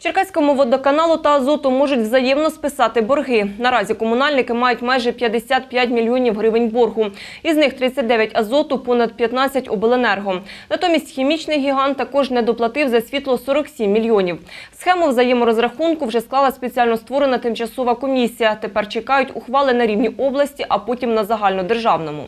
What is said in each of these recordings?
Черкаському водоканалу та азоту можуть взаємно списати борги. Наразі комунальники мають майже 55 мільйонів гривень боргу. Із них 39 азоту, понад 15 обленерго. Натомість хімічний гігант також не доплатив за світло 47 мільйонів. Схему взаєморозрахунку вже склала спеціально створена тимчасова комісія. Тепер чекають ухвали на рівні області, а потім на загальнодержавному.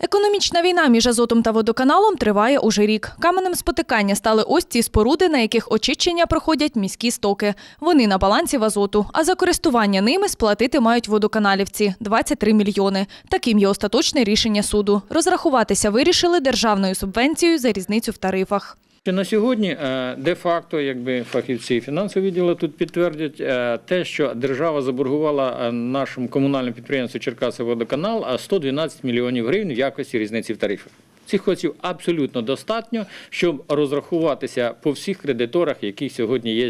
Економічна війна між азотом та водоканалом триває уже рік. Каменем спотикання стали ось ці споруди, на яких очищення проходять міські стоки. Вони на балансі в азоту. А за користування ними сплатити мають водоканалівці – 23 мільйони. Таким є остаточне рішення суду. Розрахуватися вирішили державною субвенцією за різницю в тарифах. Що На сьогодні е, де-факто, якби фахівці фінансового відділу тут підтвердять е, те, що держава заборгувала е, нашому комунальному підприємству Черкасоводоканал е, 112 мільйонів гривень в якості різниці в тарифах. Цих коштів абсолютно достатньо, щоб розрахуватися по всіх кредиторах, які сьогодні є.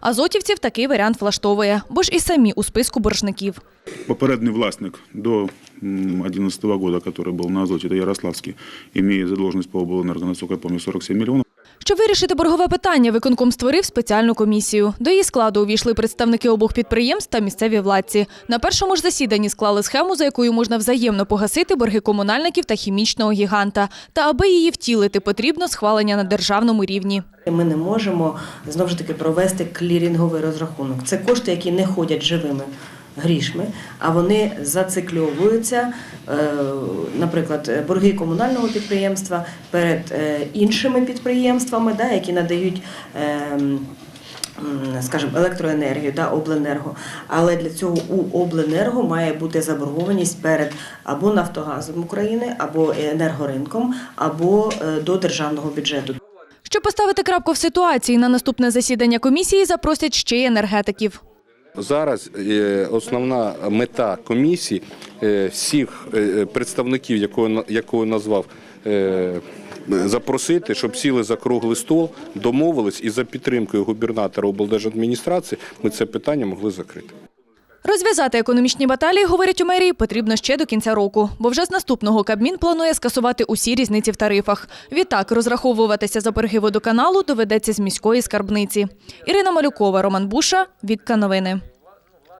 Азотівців такий варіант влаштовує, бо ж і самі у списку боржників. Попередний власник до 2011 года, который был на Азоте, это Ярославский, имеет задолженность по облэнерго, насколько я помню, 47 миллионов. Щоб вирішити боргове питання, виконком створив спеціальну комісію. До її складу увійшли представники обох підприємств та місцеві владці. На першому ж засіданні склали схему, за якою можна взаємно погасити борги комунальників та хімічного гіганта. Та аби її втілити, потрібно схвалення на державному рівні. Ми не можемо знову ж таки провести клірінговий розрахунок. Це кошти, які не ходять живими грішми, а вони зацикльовуються, е, наприклад, борги комунального підприємства перед е, іншими підприємствами, які надають. е, Скажімо, електроенергію да, обленерго, але для цього у обленерго має бути заборгованість перед або Нафтогазом України, або енергоринком, або до державного бюджету. Щоб поставити крапку в ситуації, на наступне засідання комісії запросять ще й енергетиків. Зараз е, основна мета комісії е, всіх е, представників, якого якого назвав. Запросити, щоб сіли за круглий стол, домовились і за підтримкою губернатора облдержадміністрації ми це питання могли закрити. Розв'язати економічні баталії, говорять у мерії, потрібно ще до кінця року, бо вже з наступного Кабмін планує скасувати усі різниці в тарифах. Відтак, розраховуватися за борги водоканалу доведеться з міської скарбниці. Ірина Малюкова, Роман Буша, Вікка Новини.